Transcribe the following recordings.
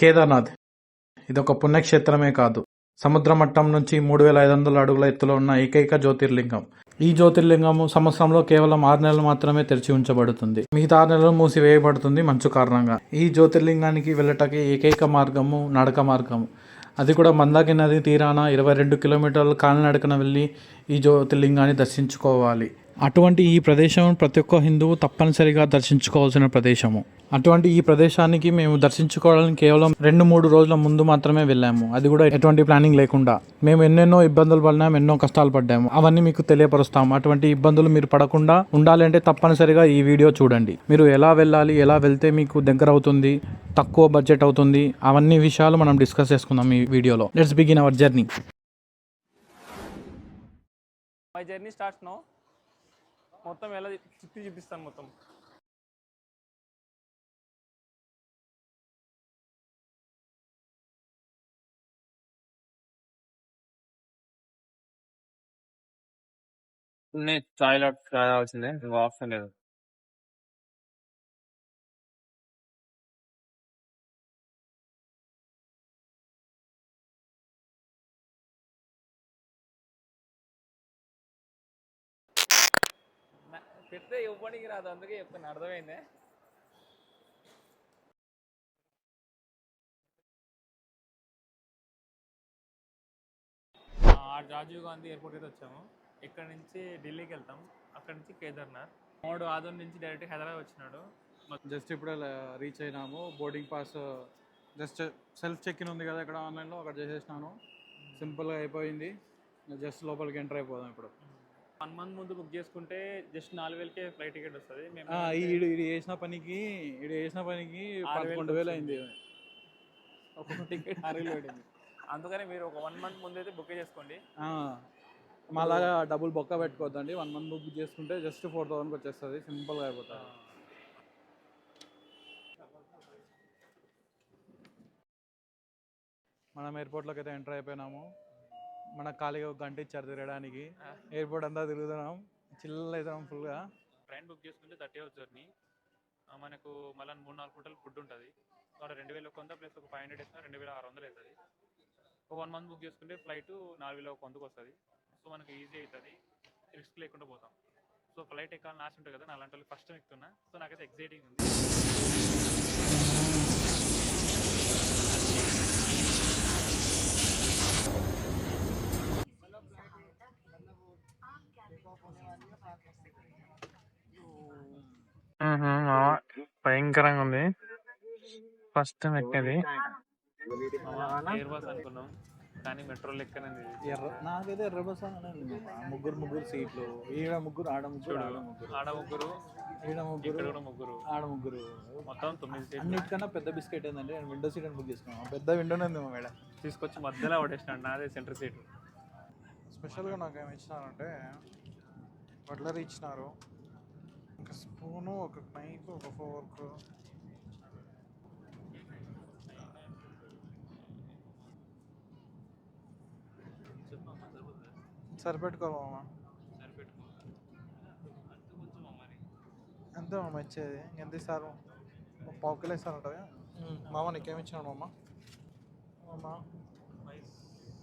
కేదార్నాథ్. ఇదొక పుణ్యక్షేత్రమే కాదు. సముద్ర మట్టం నుంచి మూడు వేల ఐదు వందల అడుగుల ఎత్తులో ఉన్న ఏకైక జ్యోతిర్లింగం. ఈ జ్యోతిర్లింగము సంవత్సరంలో కేవలం ఆరు నెలలు మాత్రమే తెరిచి ఉంచబడుతుంది. మిగతా ఆరు నెలలు మూసివేయబడుతుంది మంచు కారణంగా. ఈ జ్యోతిర్లింగానికి వెళ్ళటకి ఏకైక మార్గము నడక మార్గము. అది కూడా మందాకి నది తీరాన ఇరవై రెండు కిలోమీటర్లు కాలినడకన వెళ్ళి ఈ జ్యోతిర్లింగాన్ని దర్శించుకోవాలి. అటువంటి ఈ ప్రదేశం ప్రతి ఒక్క హిందువు తప్పనిసరిగా దర్శించుకోవాల్సిన ప్రదేశము. అటువంటి ఈ ప్రదేశానికి మేము దర్శించుకోవడానికి కేవలం రెండు మూడు రోజుల ముందు మాత్రమే వెళ్ళాము. అది కూడా ఎటువంటి ప్లానింగ్ లేకుండా. మేము ఎన్నెన్నో ఇబ్బందులు పడినాము ఎన్నో కష్టాలు పడ్డాము. అవన్నీ మీకు తెలియపరుస్తాము. అటువంటి ఇబ్బందులు మీరు పడకుండా ఉండాలంటే తప్పనిసరిగా ఈ వీడియో చూడండి. మీరు ఎలా వెళ్ళాలి ఎలా వెళ్తే మీకు దగ్గర అవుతుంది తక్కువ బడ్జెట్ అవుతుంది అవన్నీ విషయాలు మనం డిస్కస్ చేసుకుందాం ఈ వీడియోలో. Let's begin our journey my journey starts no మొత్తం ఎలా చుట్టి చూపిస్తాను మొత్తం? నేను టాయిలెట్ కావాల్సిందే ఇంకా ఆప్షన్ లేదు. పెడితే ఇవ్వడానికి రాదు అందుకే చెప్తాను అర్థమైందే? ఆ రాజీవ్ గాంధీ ఎయిర్పోర్ట్ అయితే వచ్చాము. ఇక్కడ నుంచి ఢిల్లీకి వెళ్తాం. అక్కడ నుంచి కేదార్నాథ్. మూడు ఆదోన్ నుంచి డైరెక్ట్ హైదరాబాద్ వచ్చినాడు. జస్ట్ ఇప్పుడే reach అయినాము. Boarding pass just self check in ఉంది కదా ఇక్కడ ఆన్లైన్లో అక్కడ చేసేసినాను. సింపుల్గా అయిపోయింది. జస్ట్ లోపలికి ఎంటర్ అయిపోదాం ఇప్పుడు. వన్ మంత్ ముందు బుక్ చేసుకుంటే జస్ట్ నాలుగు వేలకే ఫ్లైట్ టికెట్ వస్తుంది. ఈడు ఈడు చేసిన పనికి ఈడు చేసిన పనికి పదకొండు వేలు అయింది. ఒక్కొక్క టికెట్. ఆరు వేలు పడింది. అందుకని మీరు ఒక వన్ మంత్ ముందు అయితే బుక్ చేసుకోండి. మాలాగా డబ్బులు బొక్క పెట్టుకోవద్దండి. వన్ మంత్ బుక్ చేసుకుంటే జస్ట్ ఫోర్ థౌసండ్కి వచ్చేస్తుంది. సింపుల్గా అయిపోతుంది. మనం ఎయిర్పోర్ట్లోకి అయితే ఎంటర్ అయిపోయినాము. మన ఖాళీగా ఒక గంట ఇచ్చారు తిరగడానికి. ఎయిర్పోర్ట్ అంతా తిరుగుతున్నాం. చిల్ అవుతున్నాం ఫుల్గా ట్రైన్ బుక్ చేసుకుంటే థర్టీ అవర్స్ జర్నీ. మనకు మళ్ళీ మూడు నాలుగు పూటలు ఫుడ్ ఉంటుంది. అక్కడ రెండు వేల కొంత ప్లస్ ఒక ఫైవ్ హండ్రెడ్ ఇస్తున్నా రెండు వేల ఆరు వందలు అవుతుంది. ఒక వన్ మంత్ బుక్ చేసుకుంటే ఫ్లైట్ నాలుగు వేల కొంతకు వస్తుంది. సో మనకు ఈజీ అవుతుంది. రిస్క్ లేకుండా పోతాం. సో ఫ్లైట్ ఎక్కాలని ఆశ ఉంటుంది కదా నా అలాంటి వాళ్ళు ఫస్ట్ ఎక్కుతున్నా. సో నాకైతే ఎక్సైటింగ్ ఉంది. భయంకరంగా ఉంది ఫస్ట్ టైం ఎక్కేది ఎయిర్ బస్ అనుకున్నాం కానీ మెట్రో లెక్కనంది. ఎర్ర నాకైతే ఎర్ర బస్ అనే ఉంది. మామ. ముగ్గురు ముగ్గురు సీట్లు. ఈడ ముగ్గురు ఆడ ముగ్గురు ఆడ ముగ్గురు. ఆడ ముగ్గురు ఈడ ఇక్కడ ముగ్గురు కూడా ముగ్గురు. ఆడ ముగ్గురు. మొత్తం తొమ్మిది సీట్లు. అన్నిటికన్నా పెద్ద బిస్కెట్ ఏంటంటే నేను విండో సీట్ అని బుక్ చేసుకున్నాను. పెద్ద విండోనే ఉంది మా మేడం. తీసుకొచ్చి మధ్యలో పడేసినాడు నాదే సెంటర్ సీట్. స్పెషల్గా నాకు ఏమి ఇచ్చినారంటే బట్లర్ ఇచ్చినారు. ఒక స్పూను ఒక నైఫ్ ఒక ఫోర్క్ సరిపెట్టుకోవాలమ్మా ఎంత మామ ఇచ్చేది? ఎంత ఇస్తారు? పావు కిలో ఇస్తారంట మామ నీకేమి ఇచ్చినాడు మామ? మామ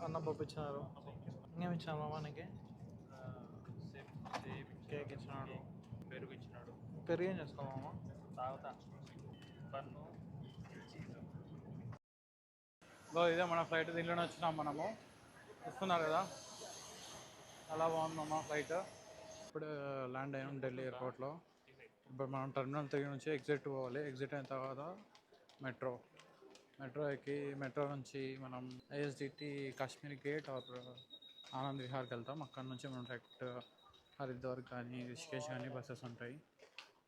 అన్నం పప్పు ఇచ్చినారు. ఇంకేమి ఇచ్చినారు మామ నీకు కేక్ ఇచ్చినాడు పెరుగు ఇచ్చినాడు పెరుగు ఏం తాగుతా పన్ను గో ఇదే మన ఫ్లైట్ దీంట్లోనే వచ్చినాం మనము. చూస్తున్నారు కదా? చాలా బాగుందమ్మా ఫ్లైట్ ఇప్పుడు ల్యాండ్ అయ్యాం ఢిల్లీ ఎయిర్పోర్ట్లో ఇప్పుడు మనం టర్మినల్ త్రీ నుంచి ఎగ్జిట్ పోవాలి. ఎగ్జిట్ అయిన తర్వాత మెట్రో మెట్రో ఎక్కి మెట్రో నుంచి మనం ISBT Kashmir gate or Anand విహార్కి వెళ్తాం. అక్కడ నుంచి మనం డైరెక్ట్ హరిద్వార్ కానీ రిషికేష్ కానీ బస్సెస్ ఉంటాయి.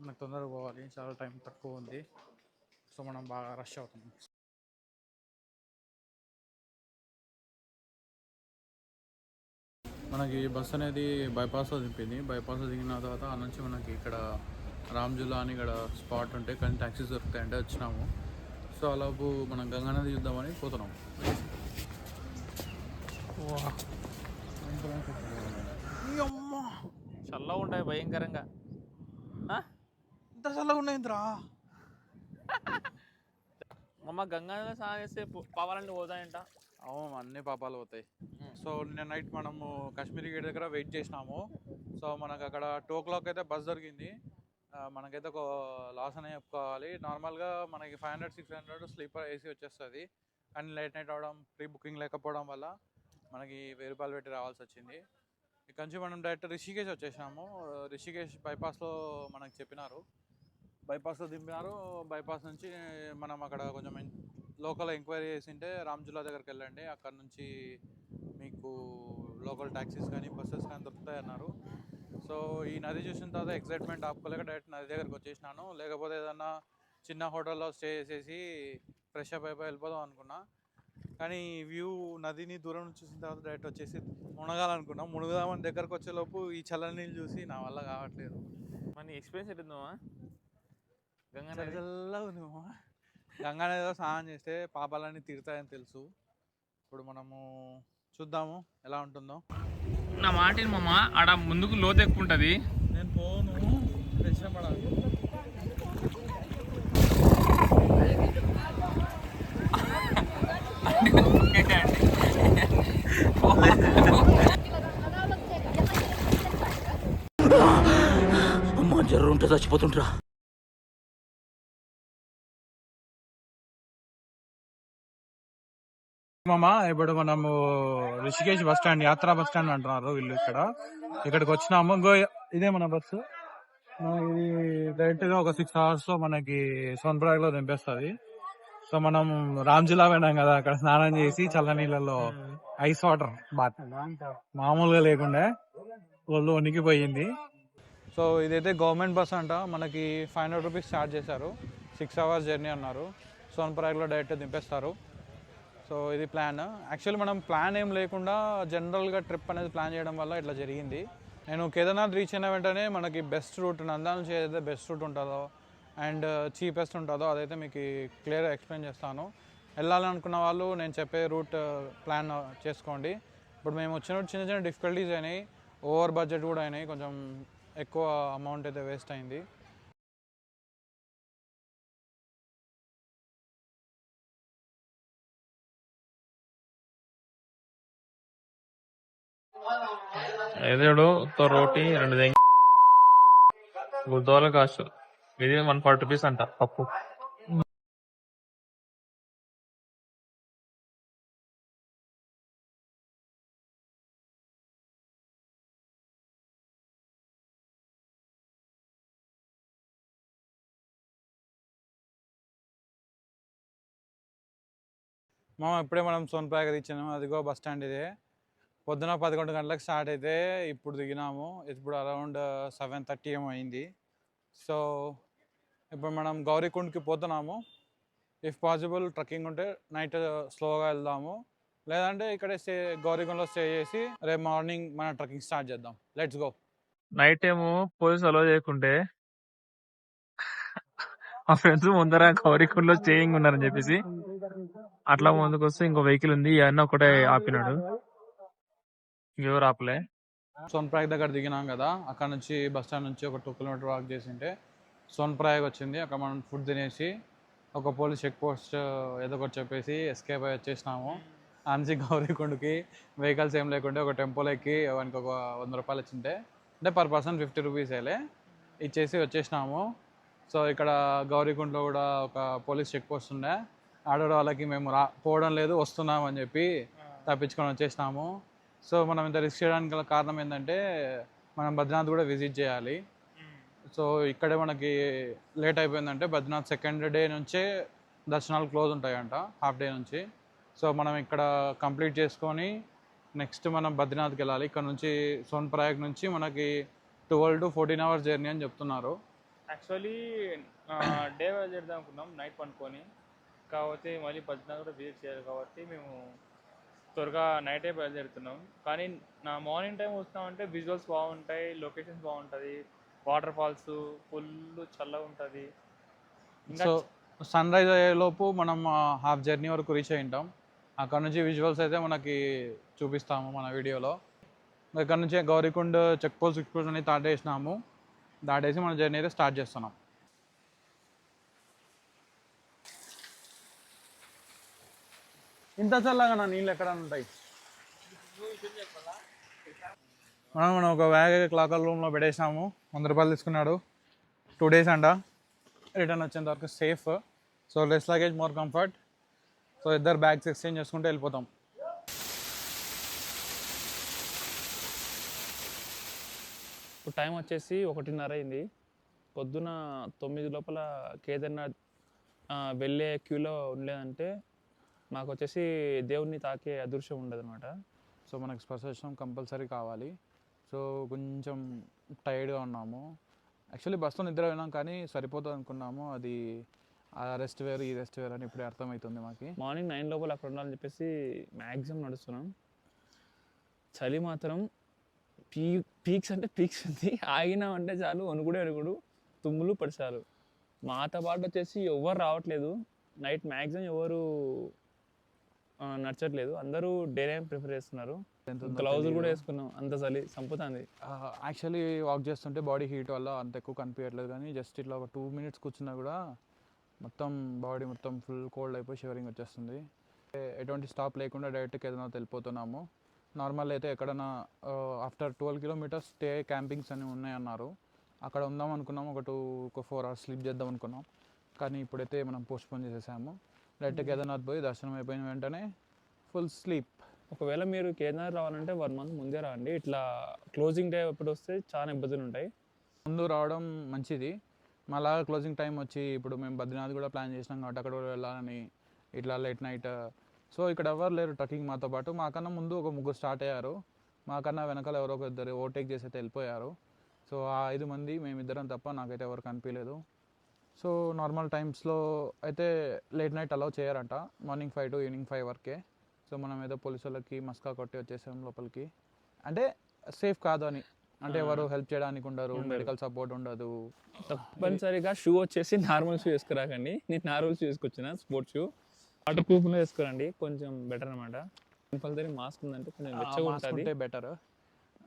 మనకు తొందరగా పోవాలి. చాలా టైం తక్కువ ఉంది. సో మనం బాగా రష్ అవుతాం. మనకి బస్ అనేది బైపాస్లో దింపింది. బైపాస్లో దిగిన తర్వాత ఆ నుంచి మనకి ఇక్కడ రామ్జులా అని ఇక్కడ స్పాట్ ఉంటే కానీ ట్యాక్సీస్ దొరుకుతాయంటే వచ్చినాము. సో అలాపు మనం గంగానది చూద్దామని పోతున్నాం. చల్లగా ఉంటాయి భయంకరంగా. ఇంత చల్లగా ఉన్నాయిందిరా మమ్మ గంగా స్నానం చేస్తే పాపాలన్నీ పోతాయంట. అవును అన్ని పాపాలు పోతాయి. సో నిన్న నైట్ మనము కాశ్మీరీ గేట్ దగ్గర వెయిట్ చేసినాము. సో మనకు అక్కడ టూ ఓ క్లాక్ అయితే బస్ దొరికింది. మనకైతే ఒక లాస్ అనే చెప్పుకోవాలి. నార్మల్గా మనకి five hundred six hundred sleeper AC వచ్చేస్తుంది. కానీ లేట్ నైట్ అవడం ప్రీ బుకింగ్ లేకపోవడం వల్ల మనకి వెయ్యి రూపాయలు పెట్టి రావాల్సి వచ్చింది. ఇక్కడ నుంచి మనం డైరెక్ట్ రిషికేష్ వచ్చేసినాము రిషికేష్ బైపాస్లో మనకు చెప్పినారు. బైపాస్లో దింపినారు. బైపాస్ నుంచి మనం అక్కడ కొంచెం లోకల్ ఎంక్వైరీ చేసింటే రామ్జులా దగ్గరికి వెళ్ళండి. అక్కడ నుంచి మీకు లోకల్ ట్యాక్సీస్ కానీ బస్సెస్ కానీ దొరుకుతాయి అన్నారు. సో ఈ నది చూసిన తర్వాత ఎక్సైట్మెంట్ ఆపుకోలేక డైరెక్ట్ నది దగ్గరికి వచ్చేసినాను. లేకపోతే ఏదన్నా చిన్న హోటల్లో స్టే చేసేసి ఫ్రెష్ అప్ అయిపోయి వెళ్ళిపోదాం అనుకున్నా. కానీ వ్యూ నదిని దూరం నుంచి చూసిన తర్వాత డైరెక్ట్ వచ్చేసి మునగాలనుకున్నా. మునుగుదామని దగ్గరకు వచ్చేలోపు ఈ చల్లని నీళ్ళు చూసి నా వల్ల కావట్లేదు. మన ఎక్స్పీరియన్స్ ఎట్టుందమ్మా గంగా ఉంది మామ. స్నానం చేస్తే పాపాలన్నీ తీరుతాయని తెలుసు. ఇప్పుడు మనము చూద్దాము ఎలా ఉంటుందో. నా మాట మమ్మ ఆడ ముందుకు లోతు ఎక్కువ ఉంటుంది. నేను పోను అమ్మా జ్వరం ఉంటే చచ్చిపోతుంటరా ఇప్పుడు మనము Rishikesh bus stand Yatra bus stand అంటున్నారు వీళ్ళు ఇక్కడ. ఇక్కడికి వచ్చినాము. ఇంకో ఇదే మన బస్సు. ఇది డైరెక్ట్గా ఒక సిక్స్ అవర్స్లో మనకి సోన్ప్రాగ్లో దింపేస్తుంది సో మనం రామ్జిలా పోయినాం కదా అక్కడ స్నానం చేసి చల్ల నీళ్ళలో ఐస్ వాటర్ బాత్. మామూలుగా లేకుండా ఒళ్ళు వణికిపోయింది. సో ఇదైతే గవర్నమెంట్ బస్ అంట. మనకి ఫైవ్ హండ్రెడ్ రూపీస్ ఛార్జ్ చేశారు. సిక్స్ అవర్స్ జర్నీ అన్నారు. సోన్ప్రయాగ్లో డైరెక్ట్ దింపేస్తారు సో ఇది ప్లాన్ యాక్చువల్లీ మనం ప్లాన్ ఏం లేకుండా జనరల్గా ట్రిప్ అనేది ప్లాన్ చేయడం వల్ల ఇట్లా జరిగింది. నేను కేదార్నాథ్ రీచ్ అయిన వెంటనే మనకి బెస్ట్ రూట్ నందా నుంచి ఏదైతే బెస్ట్ రూట్ ఉంటుందో అండ్ చీపెస్ట్ uh, ఉంటుందో అదైతే మీకు క్లియర్గా ఎక్స్ప్లెయిన్ చేస్తాను. వెళ్ళాలనుకున్న వాళ్ళు నేను చెప్పే రూట్ ప్లాన్ uh, చేసుకోండి. ఇప్పుడు మేము వచ్చిన చిన్న చిన్న డిఫికల్టీస్ అయినాయి. ఓవర్ బడ్జెట్ కూడా అయినాయి. కొంచెం ఎక్కువ అమౌంట్ అయితే వేస్ట్ అయింది. ఎదుడు రోటీ రెండు దెంగి గుద్దోల కాస్ట్. ఇది వన్ ఫార్టీ రూపీస్ అంట పప్పు. మామ ఇప్పుడే మనం సోన్ప్రయాగ్ ఇచ్చినాము అదిగో బస్ స్టాండ్ ఇదే. పొద్దున పదకొండు గంటలకు స్టార్ట్ అయితే ఇప్పుడు దిగినాము. ఇప్పుడు అరౌండ్ సెవెన్ థర్టీ ఏమో అయింది. సో ఇప్పుడు మనం గౌరీకుండ్కి పోతున్నాము. ఇఫ్ పాసిబుల్ ట్రెక్కింగ్ ఉంటే నైట్ స్లోగా వెళ్దాము. లేదంటే ఇక్కడే స్టే గౌరీకుండ్లో స్టే చేసి రేపు మార్నింగ్ మన ట్రెక్కింగ్ స్టార్ట్ చేద్దాం. Let's go. నైట్ ఏమో పోలీసు అలో చేయకుంటే మా ఫ్రెండ్స్ ముందర గౌరీకుండలో స్టేయింగ్ ఉన్నారని చెప్పేసి అట్లా ముందుకు వస్తే ఇంకో వెహికల్ ఉంది. అన్న ఒకటే ఆపినాడు. ఇంకెవరు ఆపలే సోన్ప్రయాగ్ దగ్గర దిగినాం కదా అక్కడ నుంచి బస్ స్టాండ్ నుంచి ఒక టూ కిలోమీటర్ వాక్ చేసింటే సోన్ప్రయాగ్ వచ్చింది. అక్కడ మనం ఫుడ్ తినేసి ఒక పోలీస్ చెక్ పోస్ట్ ఏదో ఒకటి చెప్పేసి ఎస్కేప్ అయి వచ్చేసినాము. ఆంచి గౌరీకొండకి వెహికల్స్ ఏం లేకుంటే ఒక టెంపోలో ఎక్కి వానికి ఒక వంద రూపాయలు ఇచ్చింటే అంటే పర్ పర్సన్ ఫిఫ్టీ రూపీస్ వేలే ఇచ్చేసి వచ్చేసినాము. సో ఇక్కడ గౌరీకుండలో కూడా ఒక పోలీస్ చెక్ పోస్ట్ ఉండే. ఆడోడ వాళ్ళకి మేము రా పోవడం లేదు వస్తున్నాం అని చెప్పి తప్పించుకొని వచ్చేసినాము. సో మనం ఇంత రిస్క్ చేయడానికి గల కారణం ఏంటంటే మనం బద్రీనాథ్ కూడా విజిట్ చేయాలి. సో ఇక్కడే మనకి లేట్ అయిపోయిందంటే బద్రీనాథ్ సెకండ్ డే నుంచే దర్శనాలు క్లోజ్ ఉంటాయంట హాఫ్ డే నుంచి. సో మనం ఇక్కడ కంప్లీట్ చేసుకొని నెక్స్ట్ మనం బద్రీనాథ్కి వెళ్ళాలి. ఇక్కడ నుంచి సోన్ ప్రయాగ్ నుంచి మనకి twelve to fourteen hours journey అని చెప్తున్నారు. యాక్చువల్లీ డే చేద్దాం అనుకున్నాం నైట్ పనుకొని కాకపోతే మళ్ళీ బద్రీనాథ్ కూడా విజిట్ చేయాలి కాబట్టి మేము త్వరగా నైటే బయలుదేరుతున్నాం. కానీ నా మార్నింగ్ టైం వస్తామంటే విజువల్స్ బాగుంటాయి లొకేషన్స్ బాగుంటుంది వాటర్ ఫాల్స్ ఫుల్ చల్లగా ఉంటుంది. సో సన్ రైజ్ అయ్యేలోపు మనం హాఫ్ జర్నీ వరకు రీచ్ అయి ఉంటాం. అక్కడ నుంచి విజువల్స్ అయితే మనకి చూపిస్తాము మన వీడియోలో. ఇక్కడ నుంచి Gaurikund check post check post అనేది దాటేసినాము. దాటేసి మన జర్నీ అయితే స్టార్ట్ చేస్తున్నాం. ఇంత చల్లగా నా నీళ్ళు ఎక్కడ ఉంటాయి? మనం మనం ఒక వ్యాగ్ క్లాకర్ రూమ్లో పెట్టేసాము వంద రూపాయలు తీసుకున్నాడు. టూ డేస్ అంట. రిటర్న్ వచ్చేంత వరకు safe so less luggage more comfort so ఇద్దరు బ్యాగ్స్ ఎక్స్చేంజ్ చేసుకుంటే వెళ్ళిపోతాం. ఇప్పుడు టైం వచ్చేసి ఒకటిన్నర అయింది. పొద్దున తొమ్మిది లోపల కేదార్నాథ్ వెళ్ళే క్యూలో ఉండలేదంటే మాకు వచ్చేసి దేవుణ్ణి తాకే అదృశ్యం ఉండదు అనమాట సో మనకు స్పర్శనం కంపల్సరీ కావాలి. సో కొంచెం టైర్డ్గా ఉన్నాము. యాక్చువల్లీ బస్సులో నిద్ర పోయినాం కానీ సరిపోతుంది అనుకున్నాము. అది ఆ రెస్ట్ వేరు ఈ రెస్ట్ వేరు అని ఇప్పుడే అర్థమవుతుంది మాకు. మార్నింగ్ నైన్ లోపల అక్కడ ఉండాలని చెప్పేసి మ్యాక్సిమం నడుస్తున్నాం. చలి మాత్రం పీ పీక్స్ అంటే పీక్స్ ఉంది ఆగినామంటే చాలు వణుకుడే వణుకుడు తుమ్ములు పడిచాలు మాతో పాటు వచ్చేసి ఎవరు రావట్లేదు. నైట్ మ్యాక్సిమం ఎవరు ఆ, నడచట్లేదు. అందరూ డే ప్రిఫర్ చేస్తున్నారు. తెలీదు. కూడా వేసుకున్నాం. అంత చలి చంపుతుంది. యాక్చువల్లీ వాక్ చేస్తుంటే బాడీ హీట్ వల్ల అంత ఎక్కువ కనిపించట్లేదు కానీ జస్ట్ ఇట్లా ఒక టూ మినిట్స్ కూర్చున్నా కూడా మొత్తం బాడీ మొత్తం ఫుల్ కోల్డ్ అయిపోయి షివరింగ్ వచ్చేస్తుంది. ఎటువంటి స్టాప్ లేకుండా డైరెక్ట్గా ఏదైనా వెళ్ళిపోతున్నాము. నార్మల్ అయితే ఎక్కడైనా after twelve kilometres stay campings అని ఉన్నాయన్నారు. అక్కడ ఉందాం అనుకున్నాం. ఒక టూ ఒక ఫోర్ అవర్స్ స్లీప్ చేద్దాం అనుకున్నాం. కానీ ఇప్పుడైతే మనం పోస్ట్పోన్ చేసేసాము. డైరెక్ట్గా కేదార్నాథ్ పోయి దర్శనం అయిపోయిన వెంటనే ఫుల్ స్లీప్. ఒకవేళ మీరు కేదార్ రావాలంటే వన్ మంత్ ముందే రండి. ఇట్లా క్లోజింగ్ డే ఎప్పుడు వస్తే చాలా ఇబ్బందులు ఉంటాయి. ముందు రావడం మంచిది. మళ్ళా క్లోజింగ్ టైం వచ్చి ఇప్పుడు మేము బద్రీనాథ్ కూడా ప్లాన్ చేసినాం కాబట్టి అక్కడ కూడా వెళ్ళాలని ఇట్లా లేట్ నైట్ సో ఇక్కడ ఎవరు లేరు ట్రక్కింగ్ మాతో పాటు. మాకన్నా ముందు ఒక ముగ్గురు స్టార్ట్ అయ్యారు. మాకన్నా వెనకాల ఎవరో ఒక ఇద్దరు ఓవర్టేక్ చేసి అయితే వెళ్ళిపోయారు. సో ఆ ఐదు మంది మేమిద్దరం తప్ప నాకైతే ఎవరు కనిపించలేదు. సో నార్మల్ టైమ్స్లో అయితే late night allow చేయరంట. Morning five to evening five వరకే. సో మనం ఏదో పోలీసు వాళ్ళకి మస్కా కొట్టి వచ్చేసాం లోపలికి. అంటే సేఫ్ కాదు అని. అంటే ఎవరు హెల్ప్ చేయడానికి ఉండరు. మెడికల్ సపోర్ట్ ఉండదు. తప్పనిసరిగా షూ వచ్చేసి నార్మల్ షూ వేసుకురాకండి. నేను నార్మల్ షూ వేసుకొచ్చిన స్పోర్ట్స్ షూ వాటర్ ప్రూఫ్ వేసుకురండి. కొంచెం బెటర్ అనమాట కంపల్సరీ మాస్క్ ఉందంటే కొంచెం వెచ్చగా బెటర్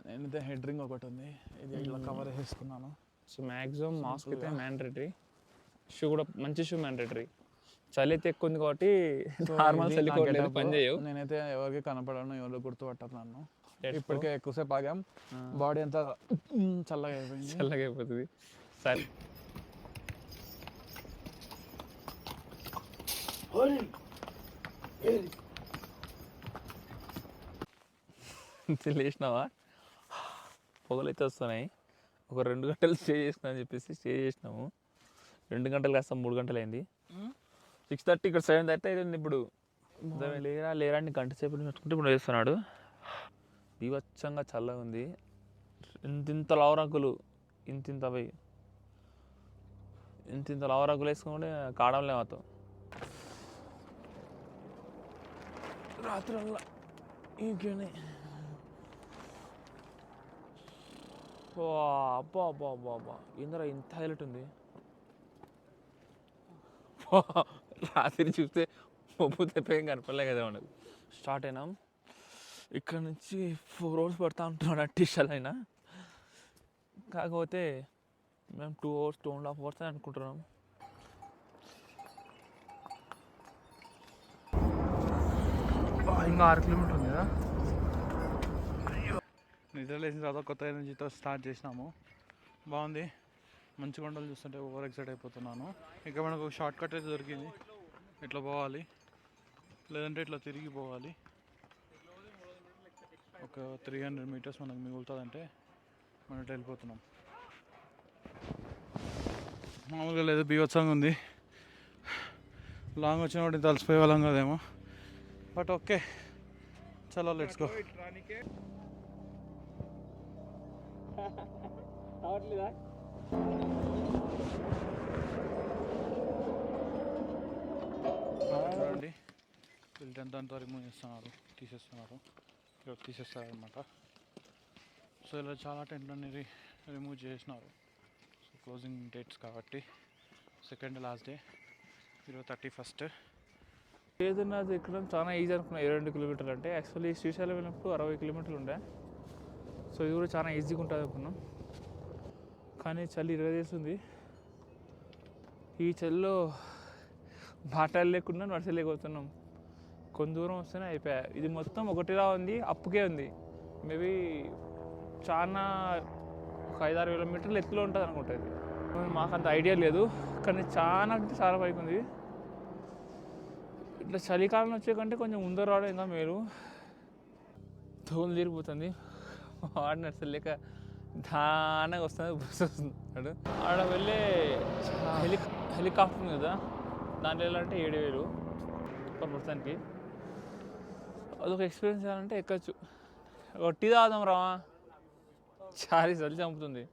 నేనైతే హెడ్ రింగ్ ఒకటి ఉంది. ఇది ఇట్లా కవర్ చేసుకున్నాను సో మ్యాక్సిమం మాస్క్ అయితే మ్యాండేటరీ షూ కూడా మంచి షూ మ్యాండేటరీ చలి అయితే ఎక్కువ ఉంది కాబట్టి నార్మల్ చలి కోట్ లేదు పని చేయవు. నేనైతే ఎవరికి కనపడను ఎవరు గుర్తుపట్టారు నన్ను. ఇప్పటికే ఎక్కువసేపు ఆగాం. బాడీ అంతా చల్లగా అయిపోయింది. చల్లగా అయిపోతుంది. సరే. లేచినావా? పొగలు అయితే వస్తున్నాయి. ఒక రెండు గంటలు స్టే చేసిన అని చెప్పేసి స్టే చేసినాము. రెండు గంటలు కాస్త మూడు గంటలు అయింది సిక్స్ థర్టీ ఇక్కడ సెవెన్ థర్టీ అయింది ఇప్పుడు లేరా లేరా అని గంట సేపు పెట్టుకుంటే ఇప్పుడు వేస్తున్నాడు బీభత్సంగా చల్లగా ఉంది. ఇంత ఇంత లావరాకులు ఇంత ఇంత అవి ఇంత ఇంత లావరాకులు వేసుకుంటే కాడంలే మాత్రం. రాత్రల్లా ఇంకేనే అబ్బా అబ్బా అబ్బా అబ్బా. ఏందరా ఇంత హైలైట్ ఉంది? రాత్రి చూస్తే మబ్బు తెప్పేం కనపడలే కదా మనకు. స్టార్ట్ అయినాం. ఇక్కడ నుంచి ఫోర్ అవర్స్ పడతా ఉంటున్నాడు అట్టిషల్ అయినా. కాకపోతే మేము two hours two and half hours అని అనుకుంటున్నాం. ఇంకా ఆరు కిలోమీటర్ ఉంది కదా? నిద్ర లేచిన తర్వాత కొత్త ఎనర్జీతో స్టార్ట్ చేసినాము. బాగుంది. మంచి కొండలు చూస్తుంటే ఓవర్ ఎక్సైట్ అయిపోతున్నాను. ఇంకా మనకు షార్ట్ కట్ అయితే దొరికింది. ఇట్లా పోవాలి. లేదంటే ఇట్లా తిరిగి పోవాలి. ఒక త్రీ హండ్రెడ్ మీటర్స్ మనకు మిగులుతుందంటే మనం ఇట్లా వెళ్ళిపోతున్నాం. మామూలుగా లేదు బీవత్సంగా ఉంది. లాంగ్ వచ్చిన వాటిని తలసిపోయే వాళ్ళం కదేమో. బట్ ఓకే చలో లెట్స్ గో చూడండి. వీళ్ళు టెన్త్ అంతా రిమూవ్ చేస్తున్నారు తీసేస్తున్నారు. ఇక్కడ తీసేస్తారు అనమాట సో ఇలా చాలా టెంట్లు అనేది రిమూవ్ చేసినారు. సో క్లోజింగ్ డేట్స్ కాబట్టి సెకండ్ లాస్ట్ డే ఈరోజు థర్టీ ఫస్ట్ కేదార్నాథ్ ఎక్కడం చాలా ఈజీ అనుకున్నా ఇరవై రెండు కిలోమీటర్లు అంటే. యాక్చువల్లీ శ్రీశైలం వెళ్ళినప్పుడు అరవై కిలోమీటర్లు ఉండే. సో ఇది కూడా చాలా ఈజీగా ఉంటుంది అనుకున్నాం. కానీ చలి ఇరగదీస్తుంది. ఈ చలిలో బాటలు లేకుండా నడచలేకపోతున్నాం. కొంత దూరం వస్తేనే అయిపోయా. ఇది మొత్తం ఒకటిలా ఉంది అప్పుకే ఉంది. మేబీ చాలా ఒక ఐదారు కిలోమీటర్లు ఎత్తులో ఉంటుంది అనుకుంటా ఇది. మాకు అంత ఐడియా లేదు. కానీ చాలా అంటే చాలా పైకి ఉంది. ఇట్లా చలికాలం వచ్చే కంటే కొంచెం ముందర రావడం ఇంకా మేలు. తోలు తీరిపోతుంది. వాడిని అసలు లేక దానంగా వస్తుంది బస్సు వస్తున్నాడు ఆడ వెళ్ళే హెలి హెలికాప్టర్ ఉంది కదా దాంట్లో వెళ్ళాలంటే ఏడు వేలు పర్ పర్సన్కి. అదొక ఎక్స్పీరియన్స్ చేయాలంటే ఎక్కచ్చు. ఒక టీ తాగుదాం రావా చారీ చలి చంపుతుంది.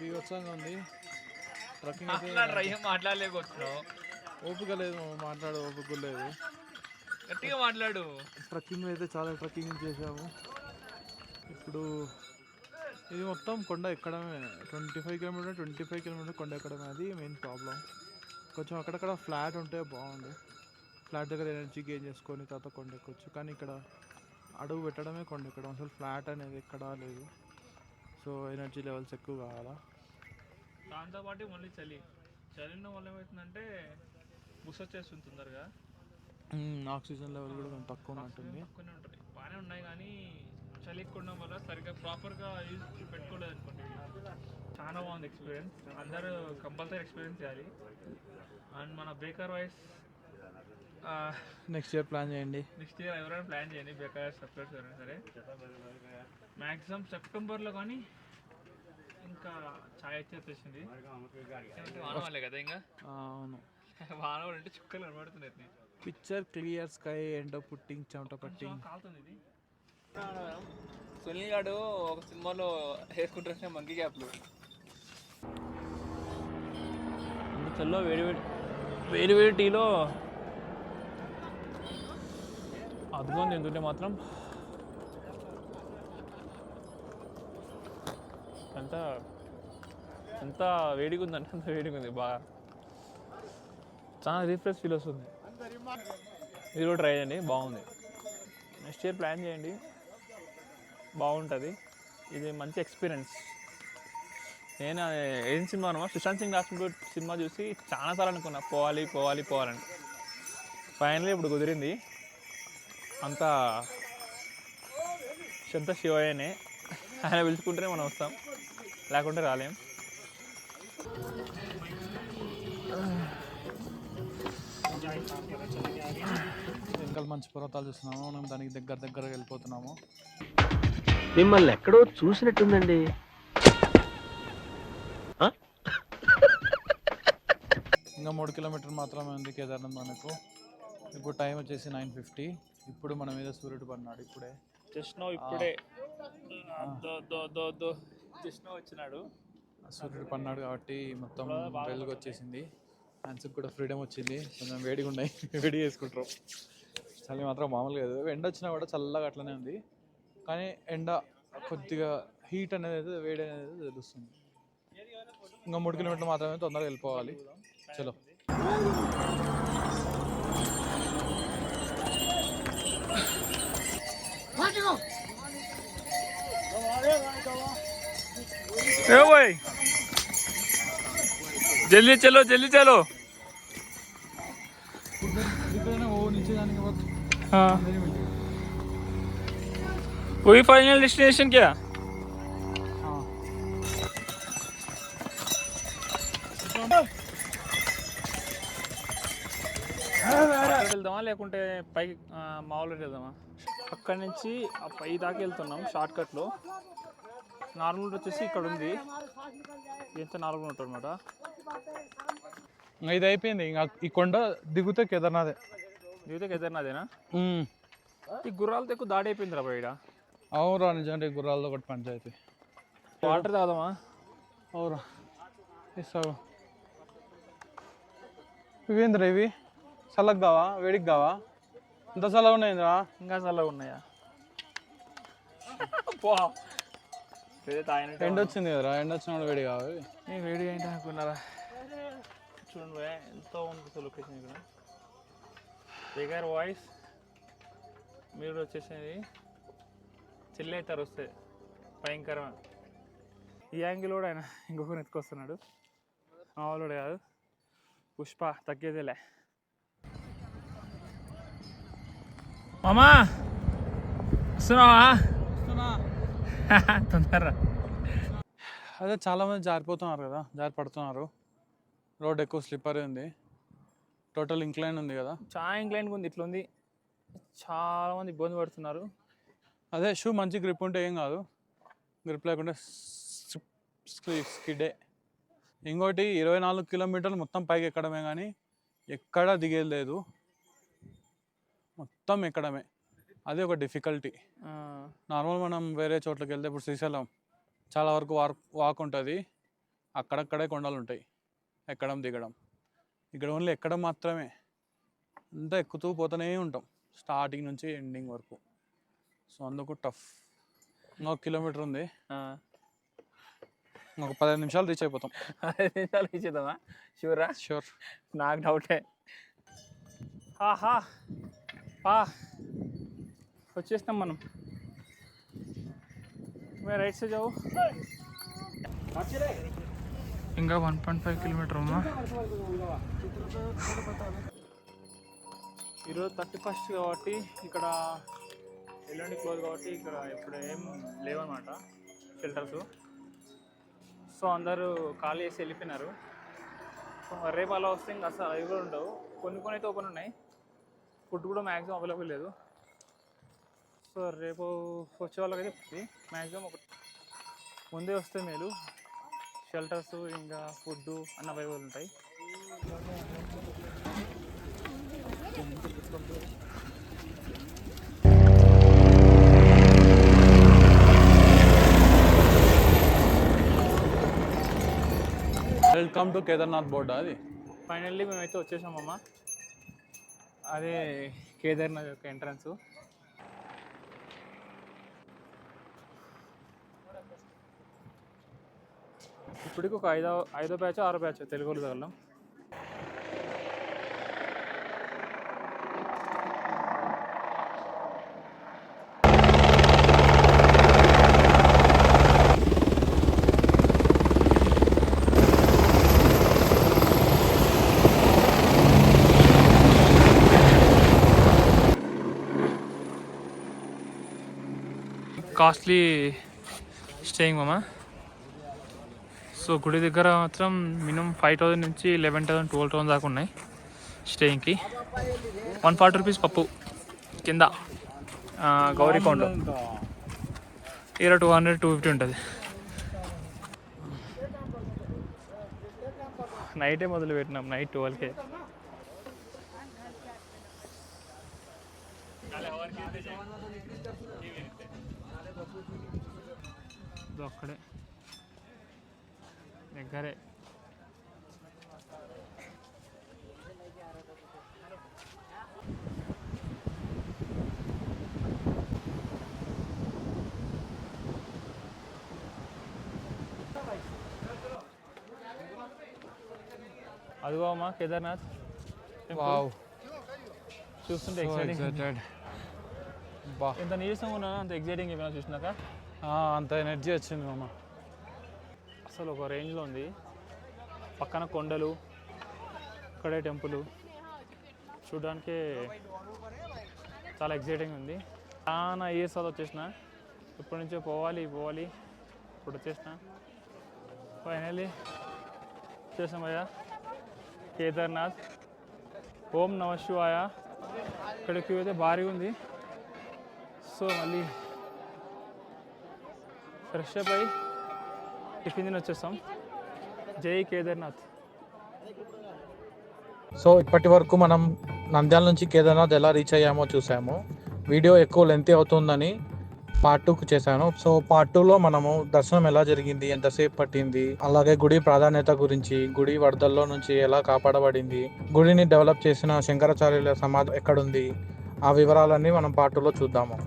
బీభత్సంగా ఉంది. ట్రక్కింగ్ అయితే ఓపిక లేదు మాట్లాడే ఓపిక లేదు. గట్టిగా మాట్లాడు. ట్రక్కింగ్ అయితే చాలా ట్రక్కింగ్ చేసాము ఇప్పుడు ఇది మొత్తం కొండ ఎక్కడమే twenty five kilometre twenty five kilometre కొండ ఎక్కడమే అది మెయిన్ ప్రాబ్లం కొంచెం అక్కడక్కడ ఫ్లాట్ ఉంటే బాగుంది ఫ్లాట్ దగ్గర ఎనర్జీ గెయిన్ చేసుకొని తర్వాత కొండ ఎక్కొచ్చు. కానీ ఇక్కడ అడుగు పెట్టడమే కొండ ఎక్కడం. అసలు ఫ్లాట్ అనేది ఎక్కడా లేదు. సో ఎనర్జీ లెవెల్స్ ఎక్కువ కావాలా? దాంతోపాటు మళ్ళీ చలి. చలి వల్ల ఏమవుతుందంటే బుస్ వచ్చేస్తుంది తొందరగా. ఆక్సిజన్ లెవెల్ కూడా కొంచెం తక్కువ ఉంటుంది. బాగానే ఉన్నాయి కానీ చలి ఎక్కువ వల్ల సరిగ్గా ప్రాపర్గా యూజ్ పెట్టుకోలేదు అనుకోండి చాలా బాగుంది ఎక్స్పీరియన్స్ అందరూ కంపల్సరీ ఎక్స్పీరియన్స్ చేయాలి. అండ్ మన బేకర్ వైస్ నెక్స్ట్ ఇయర్ ప్లాన్ చేయండి. నెక్స్ట్ ఇయర్ ఎవరైనా ప్లాన్ చేయండి బేకర్ సపరేట్ ఎవరైనా సరే. మ్యాక్సిమం సెప్టెంబర్లో కానీ ఇంకా ఛాయ్ వచ్చేసింది వాన వాళ్ళే కదా ఇంకా? అవును. వాన వాళ్ళు అంటే చుక్కలు కనబడుతున్నాయి పిక్చర్ క్లియర్ స్కై ఎండ్ పుట్టింగ్ చెమట పట్టింగ్. కాలుతుంది ఇది. సునీల్ గారు ఒక సినిమాలో వేసుకుంటున్న మంకీ క్యాప్లు చల్లో వేడి వేడి వేడి వేడి టీలో. అద్భుతం తింటుంటే మాత్రం. ఎంత ఎంత వేడిగా ఉందంటే అంత వేడిగా ఉంది బాగా చాలా రిఫ్రెష్ ఫీల్ వస్తుంది. మీరు కూడా ట్రై చేయండి బాగుంది. నెక్స్ట్ ఇయర్ ప్లాన్ చేయండి. బాగుంటుంది. ఇది మంచి ఎక్స్పీరియన్స్ నేను ఏం సినిమా అనమా సుశాంత్ సింగ్ రాజ్పూట్ సినిమా చూసి చాలా సార్లు అనుకున్నా పోవాలి పోవాలి పోవాలని. ఫైనల్లీ ఇప్పుడు కుదిరింది. అంతా శంత శివయ్యనే. ఆయన పిలుచుకుంటేనే మనం వస్తాం. లేకుంటే రాలేం. వెనకాల మంచి పర్వతాలు చూస్తున్నాము. మనం దానికి దగ్గర దగ్గర వెళ్ళిపోతున్నాము. మిమ్మల్ని ఎక్కడో చూసినట్టుందండి. ఇంకా మూడు కిలోమీటర్ మాత్రమే ఉంది కేదార్నాథ్ మనకు. ఇప్పుడు టైం వచ్చేసి నైన్ ఫిఫ్టీ. ఇప్పుడు మన మీద సూర్యుడు పడినాడు ఇప్పుడే. జస్ట్ నో ఇప్పుడే. దో దో దో దో. జస్ట్ నో వచ్చినాడు. సూర్యుడు పడినాడు కాబట్టి మొత్తం వెలుగు వచ్చేసింది. హ్యాండ్స్కి కూడా ఫ్రీడమ్ వచ్చింది. కొంచెం వేడిగా ఉన్నాయి. వేడి చేసుకుంటారు. చలి మాత్రం మామూలుగా లేదు. ఎండ వచ్చినా కూడా చల్లగా అట్లనే ఉంది. కానీ ఎండ కొద్దిగా హీట్ అనేది అయితే వేడి అనేది తెలుస్తుంది ఇంకా మూడు కిలోమీటర్లు మాత్రమే తొందరగా వెళ్ళిపోవాలి చలో ए भाई जल्दी चलो जल्दी चलो हाँ वही फाइनल डेस्टिनेशन क्या వెళ్దామా లేకుంటే పైకి ఆ, మామూలుగా వెళ్దామా అక్కడి నుంచి ఆ పై దాకా వెళ్తున్నాం షార్ట్ కట్లో నార్మల్ వచ్చేసి ఇక్కడ ఉంది ఎంత నార్మల్ ఉంటుంది అనమాట ఇంకా ఇది అయిపోయింది ఇంకా ఈ కొండ దిగుతే కేదార్నాథే దిగితే కేదార్నాథేనా ఈ గుర్రాలతో ఎక్కువ దాడి అయిపోయింది రా బయట అవురా నిజంటే గుర్రాలతో ఒకటి పంచాయతీ. వాటర్ తాగదామా? అవురా ఇస్తావు ఇవేంద్రా ఇవి చల్లగా కావా? వేడికి కావా? ఇంత చల్లగా ఉన్నాయిందిరా? ఇంకా చల్లగా ఉన్నాయా? ఎండ వచ్చింది కదరా ఎండ వచ్చినప్పుడు వేడి కావాలి నేను వేడి ఏంటి అనుకున్నారా? చూడండి ఎంతో ఉంది లొకేషన్ ఇక్కడ. బిగర్ వాయిస్ మీరు వచ్చేసేది చెల్లి అవుతారు వస్తే భయంకరమైన ఈ యాంగిల్ కూడా ఆయన ఇంకొకరిని ఎత్తుకొస్తున్నాడు. మామూలుడు కాదు. పుష్ప తగ్గేదేలే. మామా! వస్తున్నావా? తొందరరా. అదే చాలామంది జారిపోతున్నారు కదా జారి పడుతున్నారు. రోడ్ ఎక్కువ స్లిప్పరీ ఉంది. టోటల్ ఇంక్లైన్ ఉంది కదా. చాలా ఇంక్లైన్గా ఉంది ఇట్లా ఉంది చాలా మంది ఇబ్బంది పడుతున్నారు. అదే షూ మంచి గ్రిప్ ఉంటే ఏం కాదు. గ్రిప్ లేకుంటే స్కిడే ఇంకోటి ఇరవై నాలుగు కిలోమీటర్లు మొత్తం పైకి ఎక్కడమే కానీ ఎక్కడా దిగేది లేదు. మొత్తం ఎక్కడమే. అదే ఒక డిఫికల్టీ నార్మల్ మనం వేరే చోట్లకి వెళ్తే ఇప్పుడు శ్రీశైలం చాలా వరకు వాక్ వాక్ ఉంటుంది. అక్కడక్కడే కొండలు ఉంటాయి. ఎక్కడం దిగడం. ఇక్కడ ఓన్లీ ఎక్కడం మాత్రమే. అంతా ఎక్కుతూ పోతూనే ఉంటాం. స్టార్టింగ్ నుంచి ఎండింగ్ వరకు. సో అందుకు టఫ్. ఇంకొక కిలోమీటర్ ఉంది. ఇంకొక పదిహేను నిమిషాలు రీచ్ అయిపోతాం. పదిహేను నిమిషాలు రీచ్ అవుతామా షూరా షూర్ నాకు డౌటే. ఆహా. ఆ. వచ్చేస్తాం మనం. మేము రైట్ సైడ్ జావు ఇంకా వన్ పాయింట్ ఫైవ్ కిలోమీటర్ ఉందా? ఈరోజు థర్టీ ఫస్ట్ కాబట్టి ఇక్కడ ఎల్లుండి క్లోజ్ కాబట్టి ఇక్కడ ఇప్పుడు ఏం లేవన్నమాట షెల్టర్స్ సో అందరూ ఖాళీ చేసి వెళ్ళిపోయినారు. సో రేపు అలా వస్తే ఇంకా అసలు అవి కూడా ఉండవు. కొన్ని కొన్ని అయితే ఓపెన్ ఉన్నాయి. ఫుడ్ కూడా మ్యాక్సిమం అవైలబుల్ లేదు. సో రేపు వచ్చే వాళ్ళకైతే మ్యాక్సిమం ఒక ముందే వస్తే మేలు. షెల్టర్స్ ఇంకా ఫుడ్ అన్న అవైలబుల్ ఉంటాయి. వెల్కమ్ టు కేదార్నాథ్ బోర్డ్ అది? ఫైనల్లీ మేమైతే వచ్చేసామమ్మ అదే కేదార్నాథ్ యొక్క ఎంట్రన్స్ ఇప్పటికి ఒక ఐదో ఐదో బ్యాచ్ ఆరో బ్యాచ్ తెలుగు వాళ్ళు తగలం. కాస్ట్లీ స్టేయింగ్ మామ సో గుడి దగ్గర మాత్రం మినిమం ఫైవ్ థౌజండ్ నుంచి లెవెన్ థౌసండ్ ట్వెల్వ్ థౌసండ్ దాకా ఉన్నాయి స్టేయింగ్కి వన్ ఫార్టీ రూపీస్ పప్పు కింద గౌరీకొండ ఈర టూ హండ్రెడ్ టూ ఫిఫ్టీ ఉంటుంది. నైటే మొదలు పెట్టినాం నైట్ ట్వెల్వ్కే ఇది ఒక్కడే దగ్గరే. అదిగో అమ్మా కేదార్నాథ్. వావ్. చూస్తుంటే ఎక్సైటింగ్ ఎంత నీరసంగా ఉన్నా అంత ఎగ్జైటింగ్ ఏమైనా చూసినాక. అంత ఎనర్జీ వచ్చింది మామ. అసలు ఒక రేంజ్లో ఉంది. పక్కన కొండలు ఇక్కడే టెంపుల్. చూడడానికి చాలా ఎగ్జైటింగ్ ఉంది. చాలా ఇయర్స్ అది వచ్చేసిన. ఇప్పటి నుంచో పోవాలి పోవాలి. ఇప్పుడు వచ్చేసిన. ఫైనల్లీ వచ్చేసాం అయ్యా కేదార్నాథ్. ఓం నమ శివాయ. ఇక్కడ క్యూ అయితే భారీగా ఉంది. సో మళ్ళీ ఫ్రెష్ అప్ అయ్యి టిఫిన్ తిని వచ్చేస్తాం జై కేదార్నాథ్. సో ఇప్పటి వరకు మనం నంద్యాల నుంచి కేదార్నాథ్ ఎలా రీచ్ అయ్యామో చూసాము. వీడియో ఎక్కువ లెంత్ అవుతుందని పార్ట్ టూకి చేశాను. సో పార్ట్ టూలో మనము దర్శనం ఎలా జరిగింది ఎంతసేపు పట్టింది అలాగే గుడి ప్రాధాన్యత గురించి గుడి వరదల్లో నుంచి ఎలా కాపాడబడింది గుడిని డెవలప్ చేసిన శంకరాచార్యుల సమాధి ఎక్కడుంది ఆ వివరాలన్నీ మనం పార్ట్ టూలో చూద్దాము.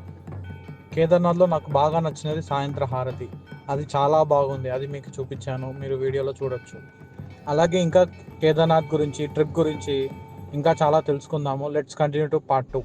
కేదార్నాథ్లో నాకు బాగా నచ్చినది సాయంత్ర హారతి. అది చాలా బాగుంది. అది మీకు చూపించాను. మీరు వీడియోలో చూడొచ్చు. అలాగే ఇంకా కేదార్నాథ్ గురించి ట్రిప్ గురించి ఇంకా చాలా తెలుసుకుందాము. Let's continue to part two.